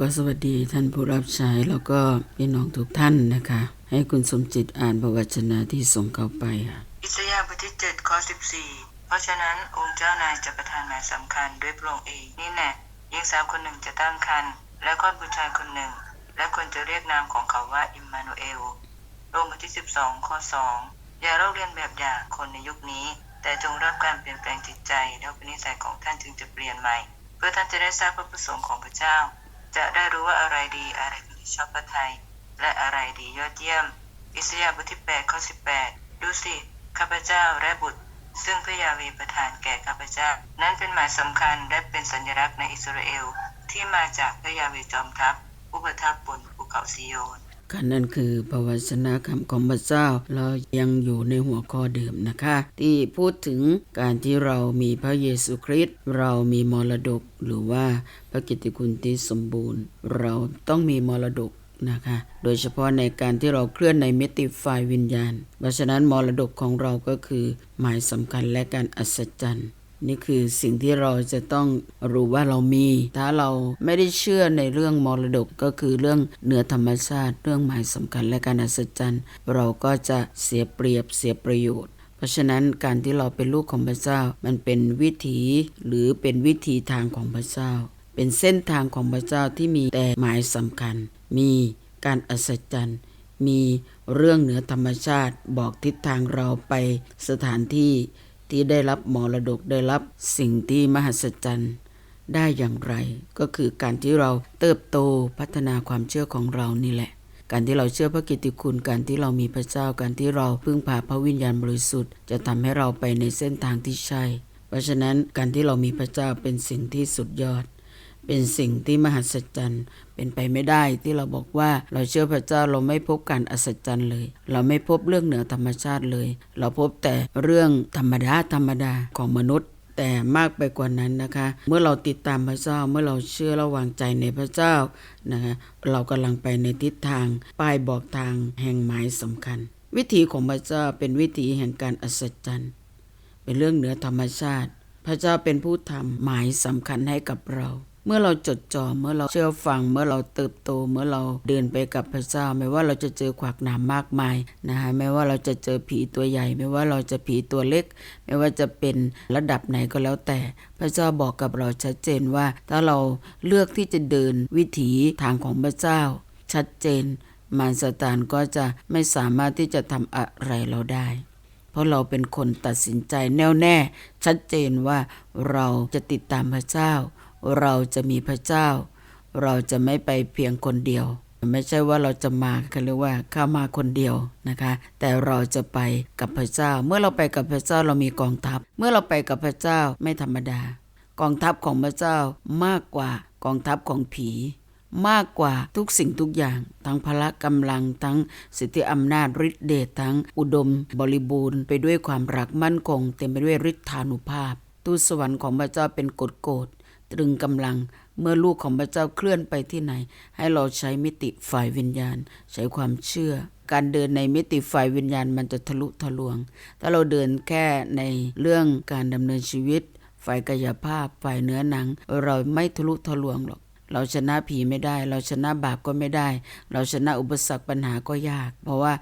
ก็สวัสดีท่านผู้รับใช้แล้วก็พี่น้องทุกท่านนะคะ ให้คุณสมจิตอ่านพระวจนะที่ส่งเข้าไปค่ะอิสยาบทที่ 7 ข้อ 14 เพราะฉะนั้นองค์เจ้านายจะประทานหมายสำคัญด้วยพระองค์เองนี่แน่หญิงสาวคนหนึ่งจะตั้งครรภ์และคลอดบุตรชายคนหนึ่ง และคนจะเรียกนามของเขาว่าอิมมานูเอลลงบทที่ 12 ข้อ 2 อย่าลอกเลียนแบบอย่างคนในยุคนี้ แต่จงรับการเปลี่ยนแปลงจิตใจแล้วเป็นนิสัยของท่านจึงจะเปลี่ยนใหม่ เพื่อท่านจะได้ทราบพระประสงค์ของพระเจ้า จะได้รู้ว่าอะไรดีอะไรเป็นที่ชอบพระทัยและอะไรดียอดเยี่ยม อิสยาห์บทที่8ข้อ18 ดูสิ ข้าพเจ้าและบุตร ซึ่งพระยาเวประทานแก่ข้าพเจ้า นั้นเป็นหมายสำคัญและเป็นสัญลักษณ์ในอิสราเอล ที่มาจากพระยาเวจอมทัพผู้ประทับบนภูเขาซิโยน ค่ะนั่นคือพระวจนะคำของพระเจ้า เรายังอยู่ในหัวข้อเดิมนะคะ ที่พูดถึงการที่เรามีพระเยซูคริสต์เรามีมรดกหรือว่าพระกิตติคุณที่สมบูรณ์ เราต้องมีมรดกนะคะ โดยเฉพาะในการที่เราเคลื่อนในมิติฝ่ายวิญญาณ เพราะฉะนั้นมรดกของเราก็คือหมายสำคัญและการอัศจรรย์ นี่คือสิ่งที่เราจะต้องรู้ว่าเรามี ถ้าเราไม่ได้เชื่อในเรื่องมรดกก็คือเรื่องเหนือธรรมชาติ เรื่องหมายสำคัญและการอัศจรรย์ เราก็จะเสียเปรียบเสียประโยชน์เพราะฉะนั้นการที่เราเป็นลูกของพระเจ้า มันเป็นวิถีหรือเป็นวิธีทางของพระเจ้า เป็นเส้นทางของพระเจ้าที่มีแต่หมายสำคัญ มีการอัศจรรย์ มีเรื่องเหนือธรรมชาติ บอกทิศทางเราไปสถานที่ ที่ได้รับมรดกได้รับสิ่งที่มหัศจรรย์ได้อย่างไร ก็คือการที่เราเติบโตพัฒนาความเชื่อของเรานี่แหละ การที่เราเชื่อพระกิตติคุณการที่เรามีพระเจ้าการที่เราพึ่งพาพระวิญญาณบริสุทธิ์ จะทำให้เราไปในเส้นทางที่ใช่ เพราะฉะนั้นการที่เรามีพระเจ้าเป็นสิ่งที่สุดยอด เป็นสิ่งที่มหัศจรรย์ เป็นไปไม่ได้ที่เราบอกว่าเราเชื่อพระเจ้าเราไม่พบการอัศจรรย์เลย เราไม่พบเรื่องเหนือธรรมชาติเลย เราพบแต่เรื่องธรรมดาธรรมดาของมนุษย์แต่มากไปกว่านั้นนะคะ เมื่อเราติดตามพระเจ้าเมื่อเราเชื่อระวางใจในพระเจ้านะคะเรากำลังไปในทิศทางป้ายบอกทางแห่งหมายสำคัญ วิถีของพระเจ้าเป็นวิถีแห่งการอัศจรรย์ เป็นเรื่องเหนือธรรมชาติ พระเจ้าเป็นผู้ทำหมายสำคัญให้กับเรา เมื่อเราจดจ่อเมื่อเราเชื่อฟัง เมื่อเราเติบโต เมื่อเราเดินไปกับพระเจ้าไม่ว่าเราจะเจอขวากหนามมากมายนะคะไม่ว่าเราจะเจอผีตัวใหญ่ ไม่ว่าเราจะผีตัวเล็ก ไม่ว่าจะเป็นระดับไหนก็แล้วแต่ พระเจ้าบอกกับเราชัดเจนว่า ถ้าเราเลือกที่จะเดินวิถีทางของพระเจ้า ชัดเจน มารซาตานก็จะไม่สามารถที่จะทำอะไรเราได้เพราะเราเป็นคนตัดสินใจแน่วแน่ ชัดเจนว่าเราจะติดตามพระเจ้า เราจะมีพระเจ้า เราจะไม่ไปเพียงคนเดียว ไม่ใช่ว่าเราจะมาเขาเรียกว่าข้ามาคนเดียวนะคะ แต่เราจะไปกับพระเจ้า เมื่อเราไปกับพระเจ้าเรามีกองทัพ เมื่อเราไปกับพระเจ้าไม่ธรรมดา กองทัพของพระเจ้ามากกว่ากองทัพของผี มากกว่าทุกสิ่งทุกอย่าง ทั้งพละกำลังทั้งสิทธิอำนาจฤทธิเดชทั้งอุดม บริบูรณ์ไปด้วยความรักมั่นคง เต็มไปด้วยฤทธานุภาพ ทูตสวรรค์ของพระเจ้าเป็นกฎโกฎ ตรึงกำลังเมื่อลูกของพระเจ้าเคลื่อนไปที่ไหน ให้เราใช้มิติฝ่ายวิญญาณ ใช้ความเชื่อ การเดินในมิติฝ่ายวิญญาณมันจะทะลุทะลวง ถ้าเราเดินแค่ในเรื่องการดำเนินชีวิต ฝ่ายกายภาพ ฝ่ายเนื้อหนัง เราไม่ทะลุทะลวงหรอกเราชนะผีไม่ได้ เราชนะบาปก็ไม่ได้ เราชนะอุปสรรคปัญหาก็ยาก เพราะว่า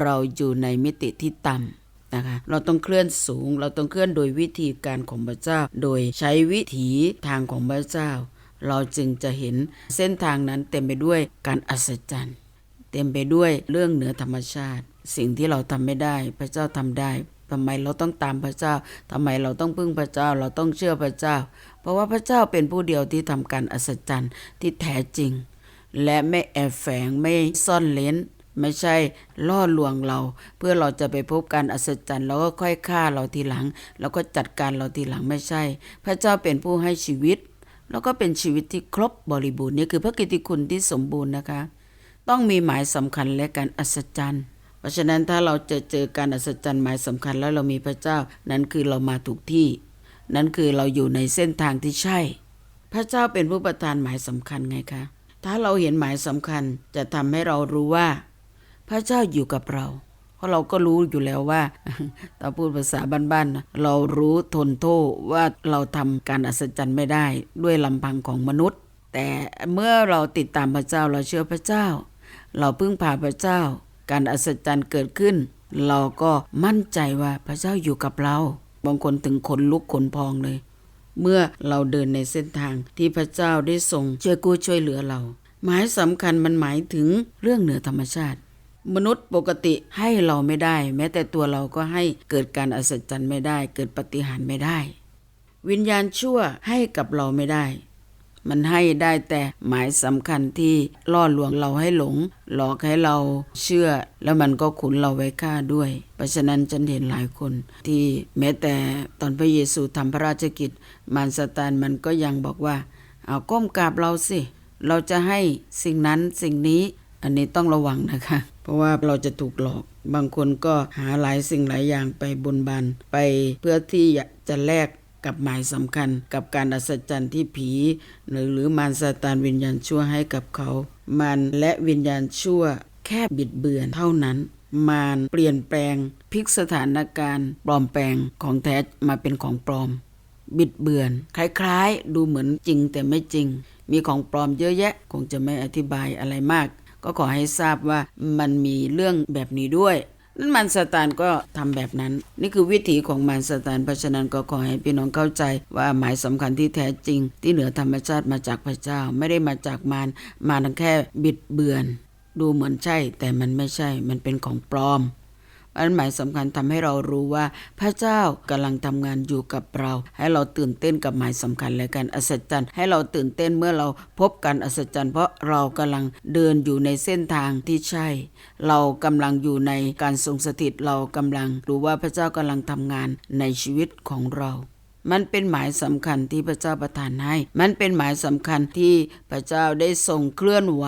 เราอยู่ในมิติที่ต่ำ นะคะเราต้องเคลื่อนสูง เราต้องเคลื่อนโดยวิธีการของพระเจ้า โดยใช้วิถีทางของพระเจ้า เราจึงจะเห็นเส้นทางนั้นเต็มไปด้วยการอัศจรรย์ เต็มไปด้วยเรื่องเหนือธรรมชาติ สิ่งที่เราทำไม่ได้ พระเจ้าทำได้ทำไมเราต้องตามพระเจ้า ทำไมเราต้องพึ่งพระเจ้า เราต้องเชื่อพระเจ้า เพราะว่าพระเจ้าเป็นผู้เดียวที่ทำการอัศจรรย์ที่แท้จริง และไม่แอบแฝงไม่ซ่อนเล้น ไม่ใช่ล่อลวงเรา เพื่อเราจะไปพบการอัศจรรย์ แล้วก็ค่อยฆ่าเราทีหลัง แล้วก็จัดการเราทีหลังไม่ใช่ พระเจ้าเป็นผู้ให้ชีวิต แล้วก็เป็นชีวิตที่ครบบริบูรณ์นี่คือพระกิติคุณที่สมบูรณ์นะคะ ต้องมีหมายสำคัญและการอัศจรรย์ เพราะฉะนั้นถ้าเราจะเจอการอัศจรรย์หมายสำคัญแล้วเรามีพระเจ้านั้นคือเรามาถูกที่ นั่นคือเราอยู่ในเส้นทางที่ใช่ พระเจ้าเป็นผู้ประทานหมายสำคัญไงคะถ้าเราเห็นหมายสำคัญจะทำให้เรารู้ว่า พระเจ้าอยู่กับเรา เพราะเราก็รู้อยู่แล้วว่าถ้าพูดภาษาบ้านๆเรารู้ทนโทษว่าเราทำการอัศจรรย์ไม่ได้ด้วยลำพังของมนุษย์ แต่เมื่อเราติดตามพระเจ้าเราเชื่อพระเจ้า เราพึ่งพาพระเจ้า การอัศจรรย์เกิดขึ้น เราก็มั่นใจว่าพระเจ้าอยู่กับเราบางคนถึงขนลุกขนพองเลยเมื่อเราเดินในเส้นทางที่พระเจ้าได้ทรงช่วยกู้ช่วยเหลือเรา หมายสำคัญมันหมายถึงเรื่องเหนือธรรมชาติ มนุษย์ปกติให้เราไม่ได้ แม้แต่ตัวเราก็ให้เกิดการอัศจรรย์ไม่ได้ เกิดปฏิหารไม่ได้ วิญญาณชั่วให้กับเราไม่ได้ มันให้ได้แต่หมายสำคัญที่ล่อลวงเราให้หลง หลอกให้เราเชื่อ แล้วมันก็ขุนเราไว้ฆ่าด้วย เพราะฉะนั้นฉันเห็นหลายคน ที่แม้แต่ตอนพระเยซูทำพระราชกิจ มารซาตานมันก็ยังบอกว่า เอาก้มกราบเราสิ เราจะให้สิ่งนั้นสิ่งนี้ อันนี้ต้องระวังนะคะ ราะว่าเราจะถูกหลอก บางคนก็หาหลายสิ่งหลายอย่างไปบนบานไปเพื่อที่จะแลกกับหมายสำคัญกับการอัศจรรย์ที่ผี หรือหรือมารซาตานวิญญาณชั่วให้กับเขามารและวิญญาณชั่วแค่บิดเบือนเท่านั้น มารเปลี่ยนแปลงพลิกสถานการณ์ ปลอมแปลงของแท้มาเป็นของปลอม บิดเบือน คล้ายๆ ดูเหมือนจริงแต่ไม่จริง มีของปลอมเยอะแยะ คงจะไม่อธิบายอะไรมาก ก็ขอให้ทราบว่ามันมีเรื่องแบบนี้ด้วยนั่นมันสตานก็ทำแบบนั้น นี่คือวิถีของมันสตานเพราะฉะนั้นก็ขอให้พี่น้องเข้าใจว่าหมายสำคัญที่แท้จริง ที่เหนือธรรมชาติมาจากพระเจ้าไม่ได้มาจากมารมารแค่บิดเบือน ดูเหมือนใช่ แต่มันไม่ใช่มันเป็นของปลอม อันหมายสำคัญทำให้เรารู้ว่าพระเจ้ากำลังทำงานอยู่กับเรา ให้เราตื่นเต้นกับหมายสำคัญและการอัศจรรย์ ให้เราตื่นเต้นเมื่อเราพบการอัศจรรย์ เพราะเรากำลังเดินอยู่ในเส้นทางที่ใช่ เรากำลังอยู่ในการทรงสถิตเรากำลังรู้ว่าพระเจ้ากำลังทำงานในชีวิตของเรา มันเป็นหมายสำคัญที่พระเจ้าประทานให้ มันเป็นหมายสำคัญที่พระเจ้าได้ทรงเคลื่อนไหว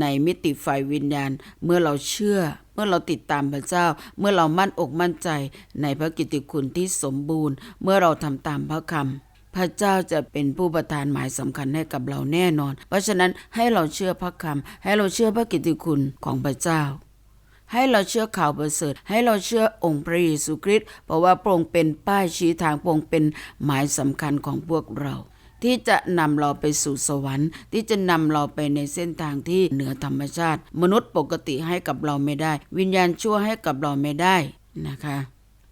ในมิติฝ่ายวิญญาณ เมื่อเราเชื่อ เมื่อเราติดตามพระเจ้า เมื่อเรามั่นอกมั่นใจในพระกิตติคุณที่สมบูรณ์ เมื่อเราทำตามพระคำพระเจ้าจะเป็นผู้ประทานหมายสำคัญให้กับเราแน่นอน เพราะฉะนั้นให้เราเชื่อพระคำให้เราเชื่อพระกิตติคุณของพระเจ้า ให้เราเชื่อข่าวประเสริฐ ให้เราเชื่อองค์พระเยซูคริสต์เพราะว่าพระองค์เป็นป้ายชี้ทางพระองค์เป็นหมายสำคัญของพวกเราที่จะนำเราไปสู่สวรรค์ ที่จะนำเราไปในเส้นทางที่เหนือธรรมชาติ มนุษย์ปกติให้กับเราไม่ได้ วิญญาณชั่วให้กับเราไม่ได้นะคะ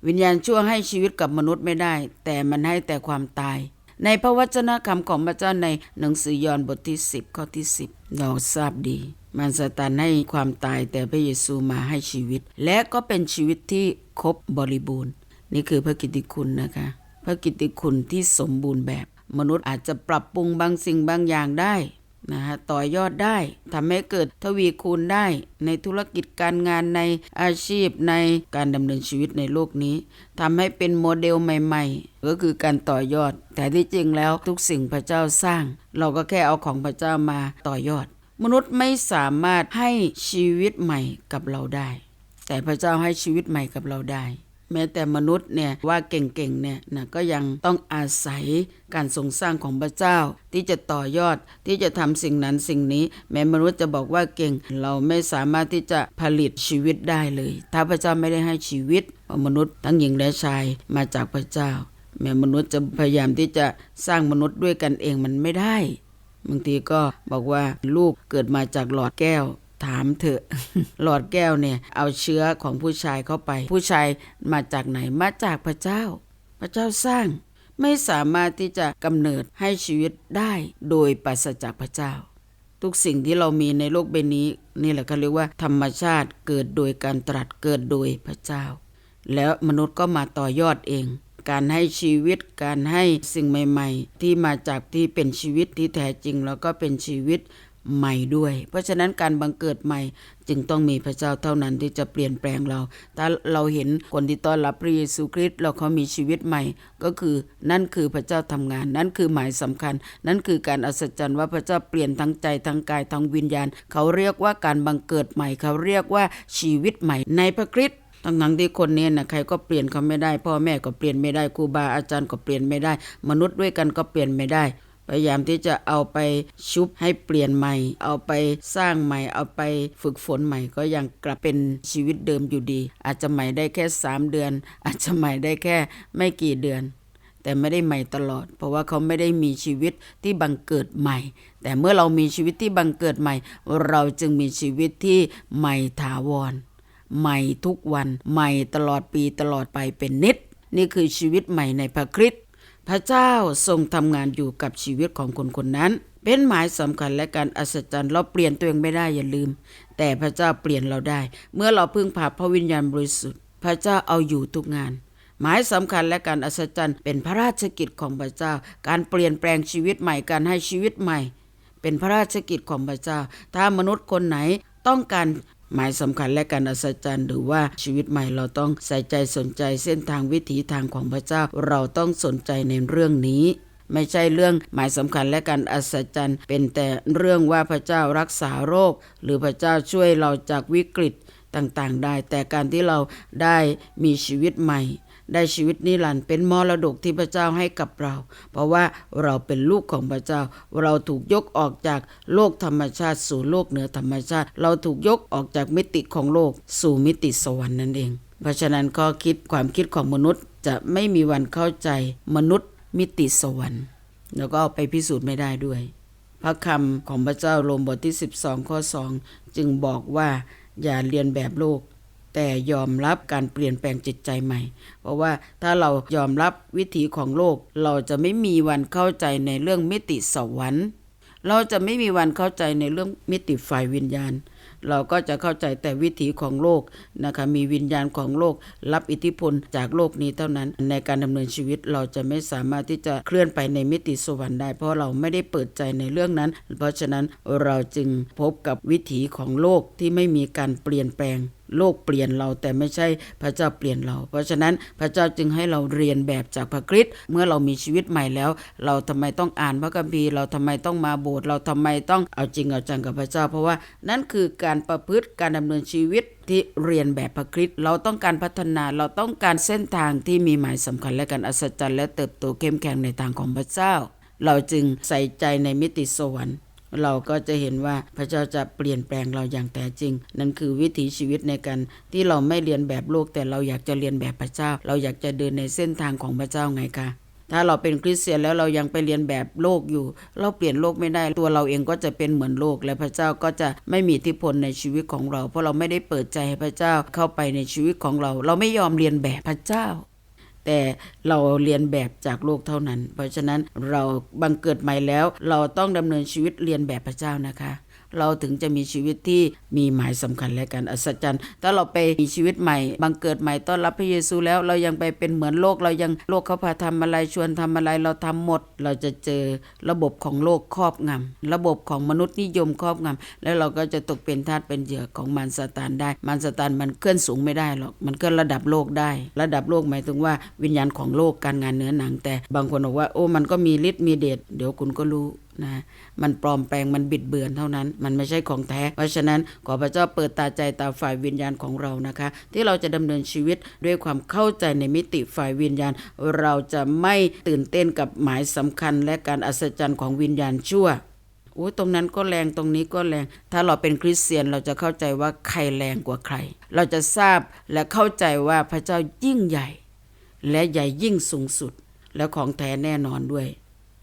วิญญาณชั่วให้ชีวิตกับมนุษย์ไม่ได้ แต่มันให้แต่ความตาย ในพระวจนะคำของพระเจ้าในหนังสือยอห์นบทที่ 10 ข้อที่ 10 เราทราบดี มารซาตานให้ความตายแต่พระเยซูมาให้ชีวิต และก็เป็นชีวิตที่ครบบริบูรณ์ นี่คือพระกิตติคุณนะคะ พระกิตติคุณที่สมบูรณ์แบบ มนุษย์อาจจะปรับปรุงบางสิ่งบางอย่างได้นะฮะต่อยอดได้ทำให้เกิดทวีคูณได้ ในธุรกิจการงานในอาชีพในการดำเนินชีวิตในโลกนี้ทำให้เป็นโมเดลใหม่ ๆ ก็คือการต่อยอด แต่ที่จริงแล้วทุกสิ่งพระเจ้าสร้าง เราก็แค่เอาของพระเจ้ามาต่อยอด มนุษย์ไม่สามารถให้ชีวิตใหม่กับเราได้ แต่พระเจ้าให้ชีวิตใหม่กับเราได้ แม้แต่มนุษย์เนี่ยว่าเก่งๆเนี่ยนะก็ยังต้องอาศัยการทรงสร้างของพระเจ้า ที่จะต่อยอดที่จะทำสิ่งนั้นสิ่งนี้ แม้มนุษย์จะบอกว่าเก่ง เราไม่สามารถที่จะผลิตชีวิตได้เลย ถ้าพระเจ้าไม่ได้ให้ชีวิตมนุษย์ทั้งหญิงและชายมาจากพระเจ้า แม้มนุษย์จะพยายามที่จะสร้างมนุษย์ด้วยกันเองมันไม่ได้ บางทีก็บอกว่าลูกเกิดมาจากหลอดแก้วถามเถอะ หลอดแก้วเนี่ย เอาเชื้อของผู้ชายเข้าไป ผู้ชายมาจากไหนมาจากพระเจ้า พระเจ้าสร้าง ไม่สามารถที่จะกำเนิดให้ชีวิตได้โดยปราศจากพระเจ้า ทุกสิ่งที่เรามีในโลกใบนี้ นี่แหละเขาเรียกว่าธรรมชาติเกิดโดยการตรัสเกิดโดยพระเจ้า แล้วมนุษย์ก็มาต่อยอดเอง การให้ชีวิตการให้สิ่งใหม่ ๆ ที่มาจากที่เป็นชีวิตที่แท้จริงแล้วก็เป็นชีวิตใหม่ด้วย เพราะฉะนั้นการบังเกิดใหม่จึงต้องมีพระเจ้าเท่านั้นที่จะเปลี่ยนแปลงเรา ถ้าเราเห็นคนที่ต้อนรับพระเยซูคริสต์แล้วเขามีชีวิตใหม่ ก็คือนั่นคือพระเจ้าทำงาน นั่นคือหมายสำคัญ นั่นคือการอัศจรรย์ว่าพระเจ้าเปลี่ยนทั้งใจทั้งกายทั้งวิญญาณ เขาเรียกว่าการบังเกิดใหม่ เขาเรียกว่าชีวิตใหม่ในพระคริสต์ ทั้งทั้งที่คนนี้นะใครก็เปลี่ยนเขาไม่ได้ พ่อแม่ก็เปลี่ยนไม่ได้ครูบาอาจารย์ก็เปลี่ยนไม่ได้ มนุษย์ด้วยกันก็เปลี่ยนไม่ได้ พยายามที่จะเอาไปชุบให้เปลี่ยนใหม่ เอาไปสร้างใหม่ เอาไปฝึกฝนใหม่ ก็ยังกลับเป็นชีวิตเดิมอยู่ดี อาจจะใหม่ได้แค่ 3 เดือน อาจจะใหม่ได้แค่ไม่กี่เดือนแต่ไม่ได้ใหม่ตลอด เพราะว่าเขาไม่ได้มีชีวิตที่บังเกิดใหม่ แต่เมื่อเรามีชีวิตที่บังเกิดใหม่ เราจึงมีชีวิตที่ใหม่ถาวร ใหม่ทุกวัน ใหม่ตลอดปีตลอดไปเป็นนิด นี่คือชีวิตใหม่ในพระคริสต์พระเจ้าทรงทำงานอยู่กับชีวิตของคนคนนั้น เป็นหมายสำคัญและการอัศจรรย์เราเปลี่ยนตัวเองไม่ได้อย่าลืม แต่พระเจ้าเปลี่ยนเราได้ เมื่อเราพึ่งพาพระวิญญาณบริสุทธิ์ พระเจ้าเอาอยู่ทุกงานหมายสำคัญและการอัศจรรย์เป็นพระราชกิจของพระเจ้า การเปลี่ยนแปลงชีวิตใหม่การให้ชีวิตใหม่ เป็นพระราชกิจของพระเจ้า ถ้ามนุษย์คนไหนต้องการ หมายสำคัญและการอัศจรรย์หรือว่าชีวิตใหม่เราต้องใส่ใจสนใจเส้นทางวิถีทางของพระเจ้า เราต้องสนใจในเรื่องนี้ไม่ใช่เรื่องหมายสำคัญและการอัศจรรย์ เป็นแต่เรื่องว่าพระเจ้ารักษาโรค หรือพระเจ้าช่วยเราจากวิกฤตต่างๆ ได้ แต่การที่เราได้มีชีวิตใหม่ ได้ชีวิตนิรันดร์เป็นมรดกที่พระเจ้าให้กับเรา เพราะว่าเราเป็นลูกของพระเจ้า เราถูกยกออกจากโลกธรรมชาติสู่โลกเหนือธรรมชาติ เราถูกยกออกจากมิติของโลก สู่มิติสวรรค์นั่นเอง เพราะฉะนั้นข้อคิดความคิดของมนุษย์จะไม่มีวันเข้าใจมนุษย์มิติสวรรค์ แล้วก็เอาไปพิสูจน์ไม่ได้ด้วย พระคำของพระเจ้าโรมบทที่ 12 ข้อ 2 จึงบอกว่าอย่าเรียนแบบโลก แต่ยอมรับการเปลี่ยนแปลงจิตใจใหม่ เพราะว่าถ้าเรายอมรับวิถีของโลก เราจะไม่มีวันเข้าใจในเรื่องมิติสวรรค์ เราจะไม่มีวันเข้าใจในเรื่องมิติฝ่ายวิญญาณ เราก็จะเข้าใจแต่วิถีของโลกนะคะมีวิญญาณของโลก รับอิทธิพลจากโลกนี้เท่านั้น ในการดำเนินชีวิตเราจะไม่สามารถที่จะเคลื่อนไปในมิติสวรรค์ได้ เพราะเราไม่ได้เปิดใจในเรื่องนั้น เพราะฉะนั้นเราจึงพบกับวิถีของโลกที่ไม่มีการเปลี่ยนแปลง โลกเปลี่ยนเราแต่ไม่ใช่พระเจ้าเปลี่ยนเรา เพราะฉะนั้นพระเจ้าจึงให้เราเรียนแบบจากพระคริสต์เมื่อเรามีชีวิตใหม่แล้ว เราทำไมต้องอ่านพระคัมภีร์เราทำไมต้องมาโบสถ์เราทำไมต้องเอาจริงเอาจังกับพระเจ้า เพราะว่านั่นคือการประพฤติการดำเนินชีวิตที่เรียนแบบพระคริสต์เราต้องการพัฒนาเราต้องการเส้นทางที่มีหมายสำคัญและการอัศจรรย์และเติบโตเข้มแข็งในทางของพระเจ้า เราจึงใส่ใจในมิติสวรรค์ เราก็จะเห็นว่าพระเจ้าจะเปลี่ยนแปลงเราอย่างแท้จริง นั่นคือวิถีชีวิตในการที่เราไม่เรียนแบบโลกแต่เราอยากจะเรียนแบบพระเจ้า เราอยากจะเดินในเส้นทางของพระเจ้าไงคะถ้าเราเป็นคริสเตียนแล้วเรายังไปเรียนแบบโลกอยู่ เราเปลี่ยนโลกไม่ได้ ตัวเราเองก็จะเป็นเหมือนโลก และพระเจ้าก็จะไม่มีอิทธิพลในชีวิตของเรา เพราะเราไม่ได้เปิดใจให้พระเจ้าเข้าไปในชีวิตของเรา เราไม่ยอมเรียนแบบพระเจ้า แต่เราเรียนแบบจากโลกเท่านั้น เพราะฉะนั้นเราบังเกิดใหม่แล้ว เราต้องดำเนินชีวิตเรียนแบบพระเจ้านะคะ เราถึงจะมีชีวิตที่มีหมายสำคัญและการอัศจรรย์ ถ้าเราไปมีชีวิตใหม่ บังเกิดใหม่ต้อนรับพระเยซูแล้วเรายังไปเป็นเหมือนโลก เรายังโลกเขาพาทำอะไรชวนทำอะไรเราทำหมด เราจะเจอระบบของโลกครอบงำระบบของมนุษย์นิยมครอบงำแล้วเราก็จะตกเป็นทาสเป็นเหยื่อของมารซาตานได้ มารซาตานมันเคลื่อนสูงไม่ได้หรอกมันเคลื่อนระดับโลกได้ ระดับโลกหมายถึงว่าวิญญาณของโลกการงานเนื้อหนังแต่บางคนบอกว่าโอ้มันก็มีฤทธิ์มีเดชเดี๋ยวคุณก็รู้ นะมันปลอมแปลงมันบิดเบือนเท่านั้น มันไม่ใช่ของแท้ เพราะฉะนั้นขอพระเจ้าเปิดตาใจตาฝ่ายวิญญาณของเรานะคะ ที่เราจะดำเนินชีวิตด้วยความเข้าใจในมิติฝ่ายวิญญาณ เราจะไม่ตื่นเต้นกับหมายสำคัญ และการอัศจรรย์ของวิญญาณชั่วโอ้ตรงนั้นก็แรงตรงนี้ก็แรง ถ้าเราเป็นคริสเตียนเราจะเข้าใจว่าใครแรงกว่าใคร เราจะทราบและเข้าใจว่าพระเจ้ายิ่งใหญ่ และใหญ่ยิ่งสูงสุด และของแท้แน่นอนด้วย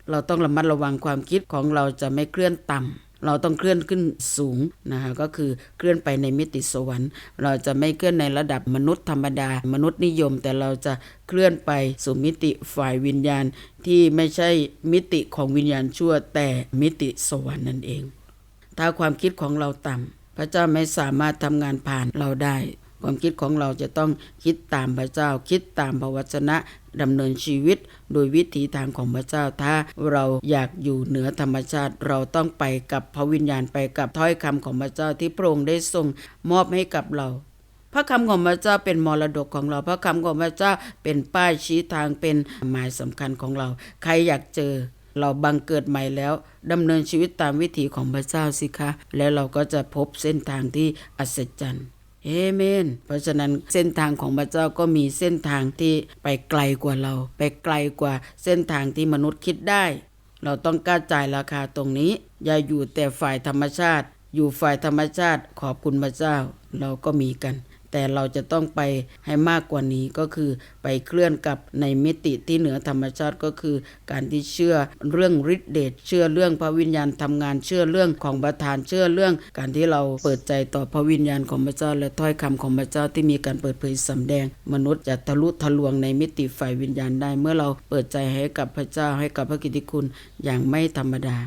เราต้องระมัดระวังความคิดของเราจะไม่เคลื่อนต่ำเราต้องเคลื่อนขึ้นสูงนะคะก็คือเคลื่อนไปในมิติสวรรค์ เราจะไม่เคลื่อนในระดับมนุษย์ธรรมดา มนุษย์นิยม แต่เราจะเคลื่อนไปสู่มิติฝ่ายวิญญาณ ที่ไม่ใช่มิติของวิญญาณชั่ว แต่มิติสวรรค์นั่นเอง ถ้าความคิดของเราต่ำพระเจ้าไม่สามารถทำงานผ่านเราได้ความคิดของเราจะต้องคิดตามพระเจ้า คิดตามพระวจนะ ดำเนินชีวิต โดยวิถีทางของพระเจ้าถ้าเราอยากอยู่เหนือธรรมชาติเราต้องไปกับพระวิญญาณไปกับถ้อยคำของพระเจ้าที่พระองค์ได้ทรงมอบให้กับเราพระคำของพระเจ้าเป็นมรดกของเรา พระคำของพระเจ้าเป็นป้ายชี้ทางเป็นหมายสำคัญของเรา ใครอยากเจอ เราบังเกิดใหม่แล้วดำเนินชีวิตตามวิถีของพระเจ้าสิคะ แล้วเราก็จะพบเส้นทางที่อัศจรรย์ เอเมน เพราะฉะนั้นเส้นทางของพระเจ้าก็มีเส้นทางที่ไปไกลกว่าเรา ไปไกลกว่าเส้นทางที่มนุษย์คิดได้ เราต้องกล้าจ่ายราคาตรงนี้ อย่าอยู่แต่ฝ่ายธรรมชาติ อยู่ฝ่ายธรรมชาติขอบคุณพระเจ้าเราก็มีกัน แต่เราจะต้องไปให้มากกว่านี้ก็คือไปเคลื่อนกับในมิติที่เหนือธรรมชาติก็คือ การที่เชื่อเรื่องฤทธิเดชเชื่อเรื่องพระวิญญาณทำงานเชื่อเรื่องของประทานเชื่อเรื่อง การที่เราเปิดใจต่อพระวิญญาณของพระเจ้า และถ้อยคำของพระเจ้าที่มีการเปิดเผยสำแดง มนุษย์จะทะลุทะลวงในมิติฝ่ายวิญญาณได้ เมื่อเราเปิดใจให้กับพระเจ้าให้กับพระกิตติคุณอย่างไม่ธรรมดา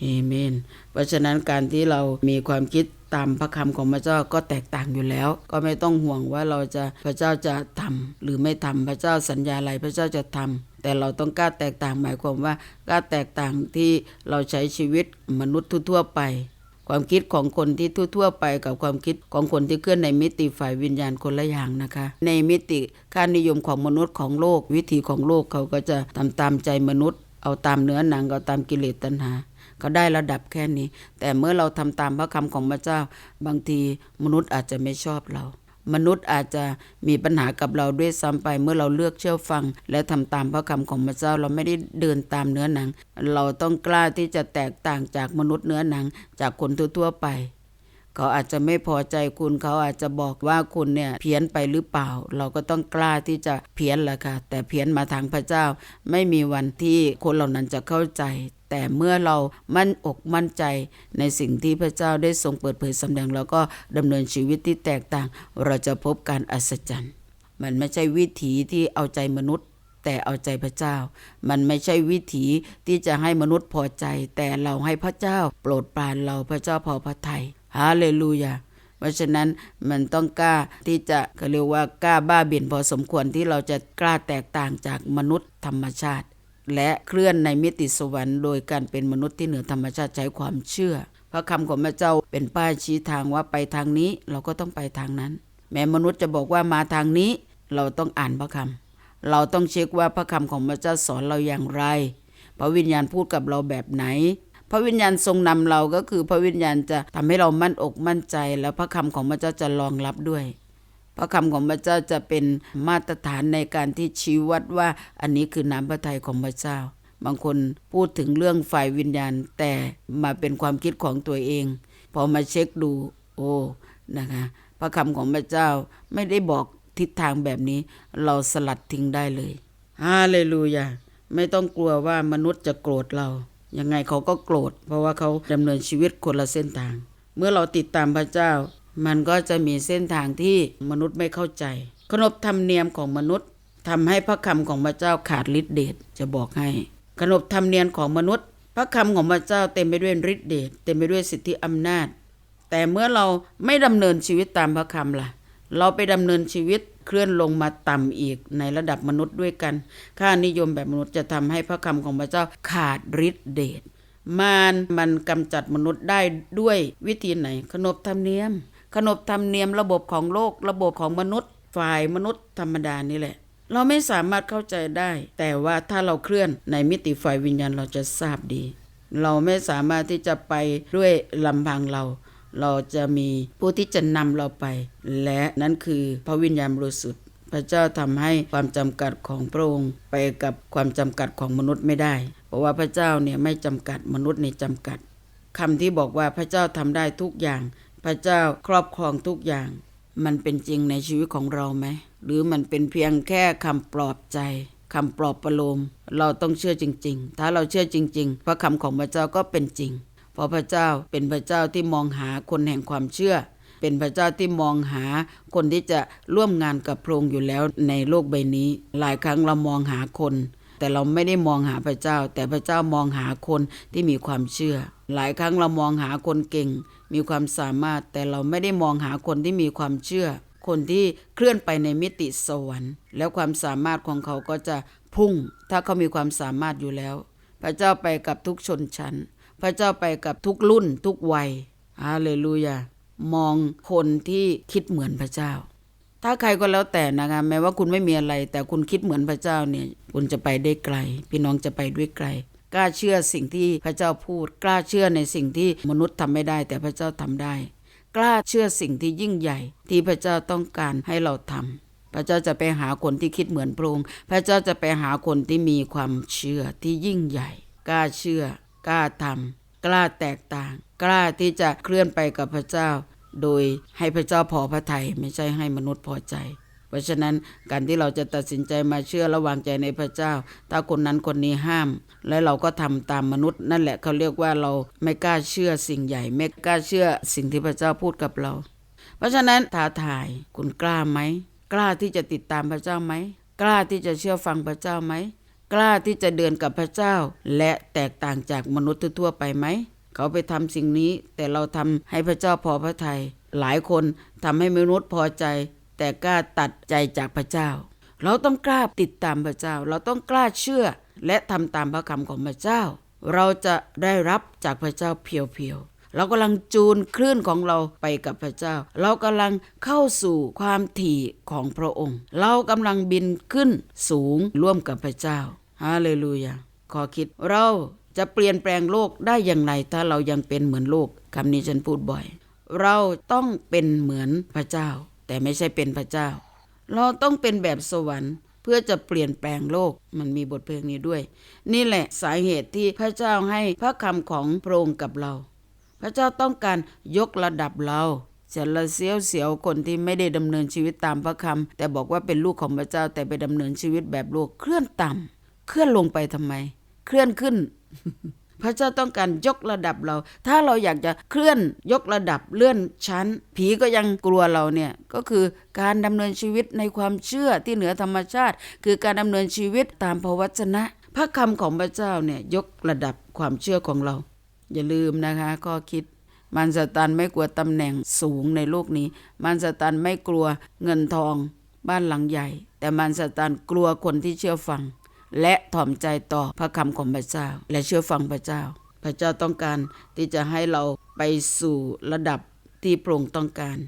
เอเมน เพราะฉะนั้นการที่เรามีความคิด ตามพระคำของพระเจ้าก็แตกต่างอยู่แล้ว ก็ไม่ต้องห่วงว่าเราจะพระเจ้าจะทำหรือไม่ทำพระเจ้าสัญญาอะไรพระเจ้าจะทำแต่เราต้องกล้าแตกต่างหมายความว่ากล้าแตกต่างที่เราใช้ชีวิตมนุษย์ทั่วไปความคิดของคนที่ทั่ว ๆ ไปกับความคิดของคนที่เคลื่อนในมิติฝ่ายวิญญาณคนละอย่างนะคะ ในมิติค่านิยมของมนุษย์ของโลก วิถีของโลกเขาก็จะทำตามใจมนุษย์ เอาตามเนื้อหนังเอาตามกิเลสตัณหา เขาได้ระดับแค่นี้ แต่เมื่อเราทำตามพระคำของพระเจ้า บางทีมนุษย์อาจจะไม่ชอบเรา มนุษย์อาจจะมีปัญหากับเราด้วยซ้ำไป เมื่อเราเลือกเชื่อฟัง และทำตามพระคำของพระเจ้าเราไม่ได้เดินตามเนื้อหนัง เราต้องกล้าที่จะแตกต่างจากมนุษย์เนื้อหนัง จากคนทั่วๆไปเขาอาจจะไม่พอใจคุณเขาอาจจะบอกว่าคุณเนี่ยเพี้ยนไปหรือเปล่า เราก็ต้องกล้าที่จะเพี้ยนแหละค่ะแต่เพี้ยนมาทางพระเจ้า ไม่มีวันที่คนเหล่านั้นจะเข้าใจ แต่เมื่อเรามั่นอกมั่นใจในสิ่งที่พระเจ้าได้ทรงเปิดเผยสำแดงแล้วก็ดำเนินชีวิตที่แตกต่าง เราจะพบการอัศจรรย์ มันไม่ใช่วิถีที่เอาใจมนุษย์แต่เอาใจพระเจ้า มันไม่ใช่วิถีที่จะให้มนุษย์พอใจ แต่เราให้พระเจ้า โปรดปรานเราพระเจ้าพอพระทัยฮาเลลูยาเพราะฉะนั้นมันต้องกล้าที่จะเขาเรียกว่ากล้าบ้าบิ่นพอสมควรที่เราจะกล้าแตกต่างจากมนุษย์ธรรมชาติ และเคลื่อนในมิติสวรรค์โดยการเป็นมนุษย์ที่เหนือธรรมชาติใช้ความเชื่อ พระคำของพระเจ้าเป็นป้ายชี้ทางว่าไปทางนี้เราก็ต้องไปทางนั้น แม้มนุษย์จะบอกว่ามาทางนี้ เราต้องอ่านพระคำเราต้องเช็คว่าพระคำของพระเจ้าสอนเราอย่างไร พระวิญญาณพูดกับเราแบบไหน พระวิญญาณทรงนำเราก็คือพระวิญญาณจะทำให้เรามั่นอกมั่นใจ แล้วพระคำของพระเจ้าจะรองรับด้วย พระคำของพระเจ้าจะเป็นมาตรฐานในการที่ชี้วัดว่าอันนี้คือน้ำพระทัยของพระเจ้า บางคนพูดถึงเรื่องฝ่ายวิญญาณ แต่มาเป็นความคิดของตัวเอง พอมาเช็คดู โอ้นะคะพระคำของพระเจ้าไม่ได้บอกทิศทางแบบนี้ เราสลัดทิ้งได้เลยฮาเลลูยาไม่ต้องกลัวว่ามนุษย์จะโกรธเรายังไงเขาก็โกรธ เพราะว่าเขาดำเนินชีวิตคนละเส้นทาง เมื่อเราติดตามพระเจ้า มันก็จะมีเส้นทางที่มนุษย์ไม่เข้าใจ ขนบธรรมเนียมของมนุษย์ทำให้พระคำของพระเจ้าขาดฤทธิเดชจะบอกให้ ขนบธรรมเนียมของมนุษย์ พระคำของพระเจ้าเต็มไปด้วยฤทธิเดชเต็มไปด้วยสิทธิอำนาจ แต่เมื่อเราไม่ดำเนินชีวิตตามพระคำล่ะ เราไปดำเนินชีวิตเคลื่อนลงมาต่ำอีกในระดับมนุษย์ด้วยกัน ค่านิยมแบบมนุษย์จะทำให้พระคำของพระเจ้าขาดฤทธิเดชมารมันกำจัดมนุษย์ได้ด้วยวิธีไหนขนบธรรมเนียม ขนบธรรมเนียมระบบของโลกระบบของมนุษย์ ฝ่ายมนุษย์ธรรมดานี่แหละ เราไม่สามารถเข้าใจได้ แต่ว่าถ้าเราเคลื่อนในมิติฝ่ายวิญญาณเราจะทราบดี เราไม่สามารถที่จะไปด้วยลำพังเรา เราจะมีผู้ที่จะนำเราไป และนั่นคือพระวิญญาณบริสุทธิ์พระเจ้าทำให้ความจำกัดของพระองค์ไปกับความจำกัดของมนุษย์ไม่ได้ เพราะว่าพระเจ้าเนี่ยไม่จำกัดมนุษย์ในจำกัดคำที่บอกว่าพระเจ้าทำได้ทุกอย่าง พระเจ้าครอบครองทุกอย่าง มันเป็นจริงในชีวิตของเราไหม หรือมันเป็นเพียงแค่คำปลอบใจคำปลอบประโลม เราต้องเชื่อจริง ๆ ถ้าเราเชื่อจริง ๆ พระคำของพระเจ้าก็เป็นจริง เพราะพระเจ้าเป็นพระเจ้าที่มองหาคนแห่งความเชื่อ เป็นพระเจ้าที่มองหาคนที่จะร่วมงานกับพระองค์อยู่แล้วในโลกใบนี้ หลายครั้งเรามองหาคน แต่เราไม่ได้มองหาพระเจ้า แต่พระเจ้ามองหาคนที่มีความเชื่อ หลายครั้งเรามองหาคนเก่ง มีความสามารถ แต่เราไม่ได้มองหาคนที่มีความเชื่อ คนที่เคลื่อนไปในมิติสวรรค์ แล้วความสามารถของเขาก็จะพุ่ง ถ้าเขามีความสามารถอยู่แล้ว พระเจ้าไปกับทุกชนชั้น พระเจ้าไปกับทุกรุ่น ทุกวัยฮาเลลูยามองคนที่คิดเหมือนพระเจ้า ถ้าใครก็แล้วแต่นะคะแม้ว่าคุณไม่มีอะไร แต่คุณคิดเหมือนพระเจ้าเนี่ยคุณจะไปได้ไกล พี่น้องจะไปด้วยไกล กล้าเชื่อสิ่งที่พระเจ้าพูด กล้าเชื่อในสิ่งที่มนุษย์ทำไม่ได้ แต่พระเจ้าทำได้ กล้าเชื่อสิ่งที่ยิ่งใหญ่ ที่พระเจ้าต้องการให้เราทำพระเจ้าจะไปหาคนที่คิดเหมือนพระองค์พระเจ้าจะไปหาคนที่มีความเชื่อที่ยิ่งใหญ่ กล้าเชื่อ กล้าทำกล้าแตกต่าง กล้าที่จะเคลื่อนไปกับพระเจ้า โดยให้พระเจ้าพอพระทัยไม่ใช่ให้มนุษย์พอใจ เพราะฉะนั้นการที่เราจะตัดสินใจมาเชื่อระวางใจในพระเจ้า ถ้าคนนั้นคนนี้ห้าม และเราก็ทำตามมนุษย์ นั่นแหละเขาเรียกว่าเราไม่กล้าเชื่อสิ่งใหญ่ ไม่กล้าเชื่อสิ่งที่พระเจ้าพูดกับเรา เพราะฉะนั้นท้าทายคุณกล้าไหมกล้าที่จะติดตามพระเจ้าไหมกล้าที่จะเชื่อฟังพระเจ้าไหมกล้าที่จะเดินกับพระเจ้า และแตกต่างจากมนุษย์ทั่วไปไหม เขาไปทำสิ่งนี้ แต่เราทำให้พระเจ้าพอพระทยัยหลายคนทำให้มนุษย์พอใจ แต่กล้าตัดใจจากพระเจ้า เราต้องกล้าติดตามพระเจ้า เราต้องกล้าเชื่อและทำตามพระคำของพระเจ้า เราจะได้รับจากพระเจ้าเพียวๆเรากำลังจูนคลื่นของเราไปกับพระเจ้า เรากำลังเข้าสู่ความถี่ของพระองค์ เรากำลังบินขึ้นสูงร่วมกับพระเจ้าฮาเลลูยาขอคิดเรา จะเปลี่ยนแปลงโลกได้อย่างไร ถ้าเรายังเป็นเหมือนโลกคำนี้ฉันพูดบ่อย เราต้องเป็นเหมือนพระเจ้า แต่ไม่ใช่เป็นพระเจ้า เราต้องเป็นแบบสวรรค์ เพื่อจะเปลี่ยนแปลงโลกมันมีบทเพลงนี้ด้วย นี่แหละสาเหตุที่พระเจ้าให้พระคำของพระองค์กับเรา พระเจ้าต้องการยกระดับเราจะละเสียวเสียวคนที่ไม่ได้ดำเนินชีวิตตามพระคำแต่บอกว่าเป็นลูกของพระเจ้าแต่ไปดำเนินชีวิตแบบโลกเคลื่อนต่ำเคลื่อนลงไปทำไม เคลื่อนขึ้น พระเจ้าต้องการยกระดับเรา ถ้าเราอยากจะเคลื่อนยกระดับเลื่อนชั้น ผีก็ยังกลัวเราเนี่ยก็คือการดำเนินชีวิตในความเชื่อที่เหนือธรรมชาติ คือการดำเนินชีวิตตามพระวจนะ พระคำของพระเจ้าเนี่ยยกระดับความเชื่อของเรา อย่าลืมนะคะข้อคิดมันสตันไม่กลัวตำแหน่งสูงในโลกนี้ มันสตันไม่กลัวเงินทอง บ้านหลังใหญ่ แต่มันสตันกลัวคนที่เชื่อฟัง และถ่อมใจต่อพระคำของพระเจ้า และเชื่อฟังพระเจ้า พระเจ้าต้องการที่จะให้เราไปสู่ระดับที่พระองค์ต้องการ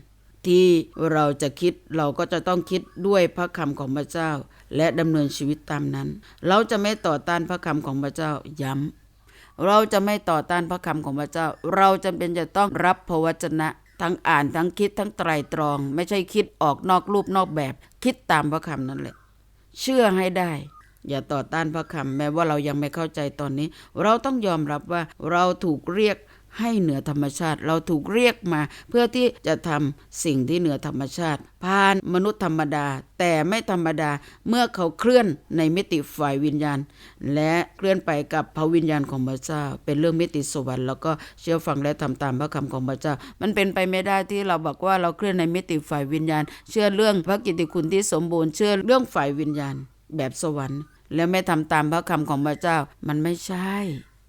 ที่เราจะคิดเราก็จะต้องคิดด้วยพระคำของพระเจ้า และดำเนินชีวิตตามนั้น เราจะไม่ต่อต้านพระคำของพระเจ้าย้ำเราจะไม่ต่อต้านพระคำของพระเจ้า เราจำเป็นจะต้องรับพระวจนะทั้งอ่านทั้งคิดทั้งไตรตรอง ไม่ใช่คิดออกนอกรูปนอกแบบ คิดตามพระคำนั่นแหละ เชื่อให้ได้ อย่าต่อต้านพระคำแม้ว่าเรายังไม่เข้าใจตอนนี้ เราต้องยอมรับว่าเราถูกเรียกให้เหนือธรรมชาติ เราถูกเรียกมา เพื่อที่จะทำสิ่งที่เหนือธรรมชาติผ่านมนุษย์ธรรมดา แต่ไม่ธรรมดาเมื่อเขาเคลื่อนในมิติฝ่ายวิญญาณ และเคลื่อนไปกับพระวิญญาณของพระเจ้า เป็นเรื่องมิติสวรรค์แล้วก็เชื่อฟังและทำตามพระคำของพระเจ้า มันเป็นไปไม่ได้ที่เราบอกว่าเราเคลื่อนในมิติฝ่ายวิญญาณ เชื่อเรื่องพระกิตติคุณที่สมบูรณ์เชื่อเรื่องฝ่ายวิญญาณ แบบสวรรค์ แล้วไม่ทำตามพระคำของพระเจ้ามันไม่ใช่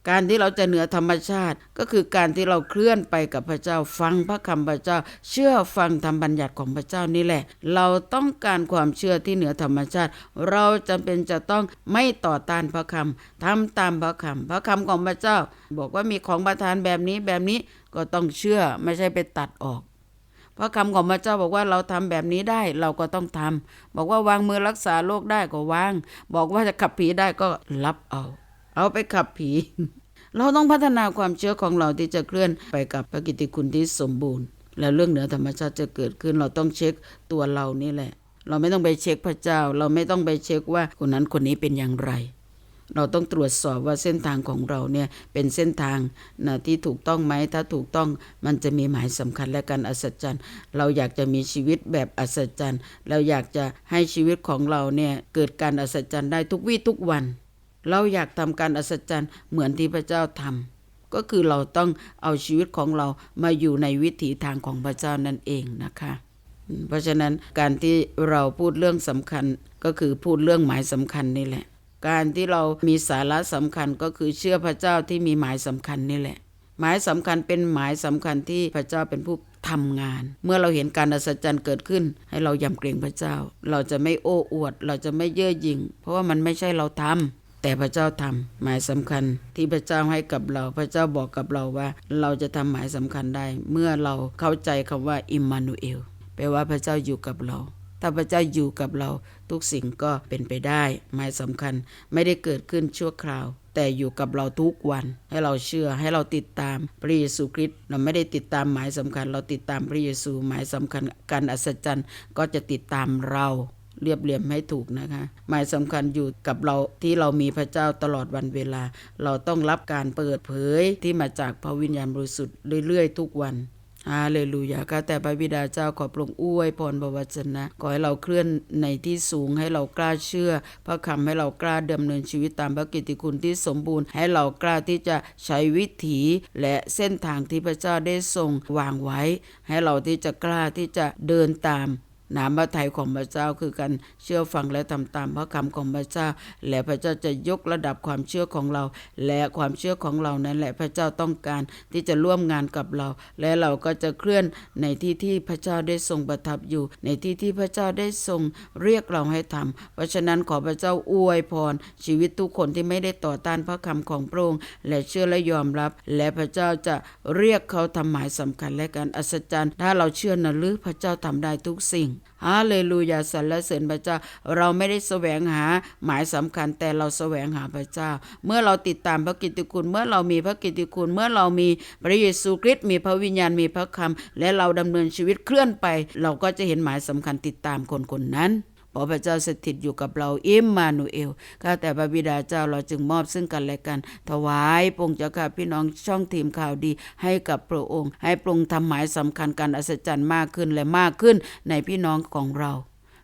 การที่เราจะเหนือธรรมชาติ ก็คือการที่เราเคลื่อนไปกับพระเจ้าฟังพระคำพระเจ้า เชื่อฟังธรรมบัญญัติของพระเจ้านี่แหละ เราต้องการความเชื่อที่เหนือธรรมชาติ เราจำเป็นจะต้องไม่ต่อต้านพระคำทำตามพระคำพระคำของพระเจ้า บอกว่ามีของประทานแบบนี้แบบนี้ก็ต้องเชื่อไม่ใช่ไปตัดออก พระคำของพระเจ้าบอกว่าเราทำแบบนี้ได้เราก็ต้องทำบอกว่าวางมือรักษาโรคได้ก็วาง บอกว่าจะขับผีได้ก็รับเอา เอาไปขับผี เราต้องพัฒนาความเชื่อของเราที่จะเคลื่อนไปกับพระกิตติคุณที่สมบูรณ์ แล้วเรื่องเหนือธรรมชาติจะเกิดขึ้นเราต้องเช็คตัวเรานี่แหละ เราไม่ต้องไปเช็คพระเจ้า เราไม่ต้องไปเช็คว่าคนนั้นคนนี้เป็นอย่างไร เราต้องตรวจสอบว่าเส้นทางของเราเนี่ยเป็นเส้นทางนะที่ถูกต้องไหมถ้าถูกต้องมันจะมีหมายสำคัญและการอัศจรรย์ เราอยากจะมีชีวิตแบบอัศจรรย์ เราอยากจะให้ชีวิตของเราเนี่ยเกิดการอัศจรรย์ได้ทุกวี่ทุกวัน เราอยากทำการอัศจรรย์เหมือนที่พระเจ้าทำก็คือเราต้องเอาชีวิตของเรามาอยู่ในวิถีทางของพระเจ้านั่นเองนะคะเพราะฉะนั้นการที่เราพูดเรื่องสำคัญก็คือพูดเรื่องหมายสำคัญนี่แหละ การที่เรามีสาระสำคัญก็คือเชื่อพระเจ้าที่มีหมายสำคัญนี่แหละ หมายสำคัญเป็นหมายสำคัญที่พระเจ้าเป็นผู้ทำงาน เมื่อเราเห็นการอัศจรรย์เกิดขึ้น ให้เรายำเกรงพระเจ้า เราจะไม่โอ้อวด เราจะไม่เย่อหยิ่ง เพราะว่ามันไม่ใช่เราทำแต่พระเจ้าทำหมายสำคัญที่พระเจ้าให้กับเรา พระเจ้าบอกกับเราว่า เราจะทำหมายสำคัญได้ เมื่อเราเข้าใจคำว่าอิมมานูเอลแปลว่าพระเจ้าอยู่กับเรา ถ้าพระเจ้าอยู่กับเรา ทุกสิ่งก็เป็นไปได้หมายสำคัญไม่ได้เกิดขึ้นชั่วคราว แต่อยู่กับเราทุกวัน ให้เราเชื่อให้เราติดตามพระเยซูคริสต์เราไม่ได้ติดตามหมายสำคัญ เราติดตามพระเยซูหมายสำคัญการอัศจรรย์ก็จะติดตามเราเรียบเรียมให้ถูกนะคะ หมายสำคัญอยู่กับเราที่เรามีพระเจ้าตลอดวันเวลา เราต้องรับการเปิดเผยที่มาจากพระวิญญาณบริสุทธิ์เรื่อยๆ ทุกวัน ฮาเลลูยาข้าแต่พระบิดาเจ้าขอปรงอวยพรบวจนะ ขอให้เราเคลื่อนในที่สูงให้เรากล้าเชื่อ พระคำให้เรากล้าดำเนินชีวิตตามพระกิตติคุณที่สมบูรณ์ ให้เรากล้าที่จะใช้วิถีและเส้นทางที่พระเจ้าได้ทรงวางไว้ ให้เราที่จะกล้าที่จะเดินตาม น้ำพระทัยของพระเจ้าคือการเชื่อฟังและทำตามพระคำของพระเจ้า และพระเจ้าจะยกระดับความเชื่อของเรา และความเชื่อของเรานั้นแหละพระเจ้าต้องการที่จะร่วมงานกับเรา และเราก็จะเคลื่อนในที่ที่พระเจ้าได้ทรงประทับอยู่ ในที่ที่พระเจ้าได้ทรงเรียกเราให้ทำเพราะฉะนั้นขอพระเจ้าอวยพร ชีวิตทุกคนที่ไม่ได้ต่อต้านพระคำของพระองค์และเชื่อและยอมรับ และพระเจ้าจะเรียกเขาทำหมายสำคัญและการอัศจรรย์ ถ้าเราเชื่อนะหรือพระเจ้าทำได้ทุกสิ่งฮาเลลูยาสรรเสริญพระเจ้า เราไม่ได้แสวงหาหมายสำคัญแต่เราแสวงหาพระเจ้า เมื่อเราติดตามพระกิตติคุณ เมื่อเรามีพระกิตติคุณ เมื่อเรามีพระเยซูคริสต์มีพระวิญญาณมีพระคำและเราดำเนินชีวิตเคลื่อนไป เราก็จะเห็นหมายสำคัญติดตามคนคนนั้น ขอพระเจ้าสถิตอยู่กับเราอิมมานูเอลข้าแต่พระบิดาเจ้าเราจึงมอบซึ่งกันและกัน ถวายปรงเจ้าข้าพี่น้องช่องทีมข่าวดี ให้กับพระองค์ ให้ปรุงทำหมายสำคัญการอัศจรรย์มากขึ้นและมากขึ้นในพี่น้องของเรา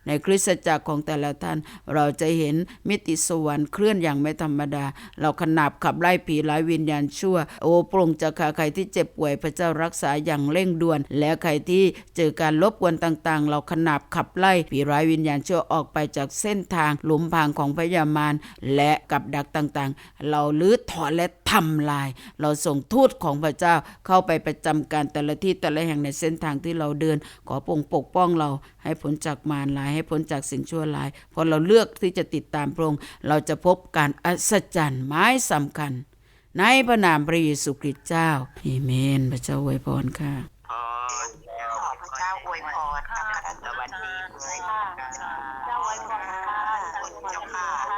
ในคริสตจักรของแต่ละท่าน เราจะเห็นมิติสวรรค์เคลื่อนอย่างไม่ธรรมดา เราขนาบขับไล่ผีร้ายวิญญาณชั่ว โอ้โปร่งจะขาใครที่เจ็บป่วยพระเจ้ารักษาอย่างเร่งด่วน และใครที่เจอการลบกวนต่างๆ เราขนาบขับไล่ผีร้ายวิญญาณชั่วออกไปจากเส้นทางหลุมพรางของพยามารและกับดักต่างๆ เราลื้อถอนและ ทำลาย เราส่งทูตของพระเจ้าเข้าไปประจำการแต่ละที่แต่ละแห่งในเส้นทางที่เราเดิน ขอปงปกป้องเราให้พ้นจากมารลายให้พ้นจากสิ่งชั่วร้ายพอเราเลือกที่จะติดตามพระองค์เราจะพบการอัศจรรย์ไม้สำคัญ ในพระนามพระเยซูคริสต์เจ้าเอเมน พระเจ้าอวยพรค่ะข้าวยพรค่ะวัสดีค่ะเจ้าอวยพรค่ะ